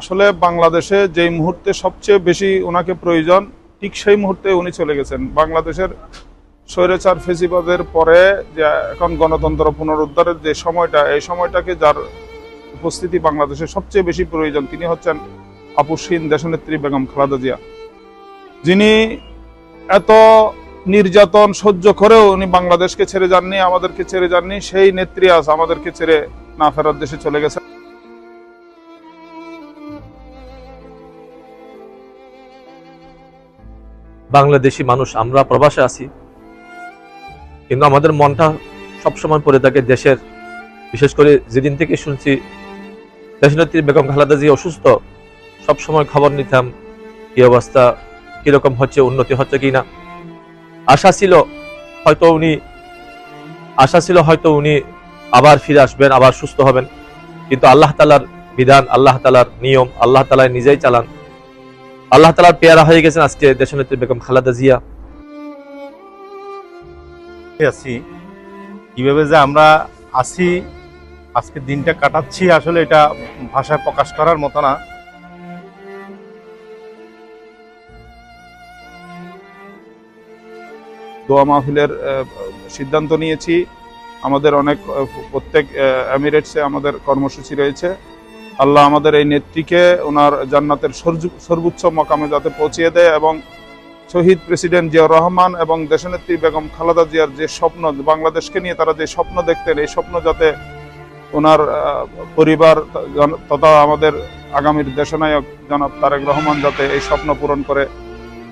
আসলে বাংলাদেশে যেই মুহূর্তে সবচেয়ে বেশি ওনাকে প্রয়োজন, ঠিক সেই মুহূর্তে উনি চলে গেছেন। বাংলাদেশের স্বৈরাচার ফেসিবাদের পরে যে এখন গণতন্ত্র পুনরুদ্ধারের যে সময়টা, এই সময়টাকে যার উপস্থিতি বাংলাদেশে সবচেয়ে বেশি প্রয়োজন, তিনি হচ্ছেন আপুসীন দেশনেত্রী বেগম খালেদা জিয়া। যিনি এত নির্যাতন সহ্য করেও উনি বাংলাদেশকে ছেড়ে যাননি, আমাদেরকে ছেড়ে যাননি, সেই নেত্রী আজ আমাদেরকে ছেড়ে না ফেরার দেশে চলে গেছে বাংলাদেশি মানুষ, আমরা প্রবাসে আছি। কিন্তু আমাদের মনটা সবসময় পড়ে থাকে দেশের। বিশেষ করে যেদিন থেকে শুনছি, দেশনেত্রী বেগম খালেদা জি অসুস্থ, সবসময় খবর নিতাম, কি অবস্থা কীরকম হচ্ছে, উন্নতি হচ্ছে কিনা। আশা ছিল হয়তো উনি, আশা ছিল হয়তো উনি আবার ফিরে আসবেন, আবার সুস্থ হবেন। কিন্তু আল্লাহ তালার বিধান, আল্লাহ তালার নিয়ম, আল্লাহ তালা নিজেই চালান। আল্লাহ তালার পেয়ারা হয়ে গেছেন আজকে দেশনেত্রী বেগম খালেদা জিয়া। আছি। কীভাবে যে আমরা আছি আজকে দিনটা কাটাচ্ছি আসলে এটা ভাষায় প্রকাশ করার মতো না। দোয়া মাহফিলের আহ, সিদ্ধান্ত নিয়েছি। আমাদের অনেক আহ, প্রত্যেক এমিরেটসে আমাদের কর্মসূচি রয়েছে। আল্লাহ আমাদের এই নেত্রীকে ওনার জান্নাতের সর্বোচ্চ মকামে যাতে পৌঁছিয়ে দেয় এবং শহীদ প্রেসিডেন্ট জিয়াউর রহমান এবং দেশনেত্রী বেগম খালেদা জিয়ার যে স্বপ্ন, বাংলাদেশকে নিয়ে তারা যে স্বপ্ন দেখতেন, এই স্বপ্ন যাতে ওনার পরিবার তথা আমাদের আগামীর দেশনায়ক জনাব তারেক রহমান যাতে এই স্বপ্ন পূরণ করে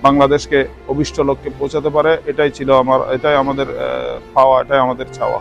বাংলাদেশকে অভিষ্ট লক্ষ্যে পৌঁছাতে পারে, এটাই ছিল আমার, এটাই আমাদের পাওয়া, এটাই আমাদের চাওয়া।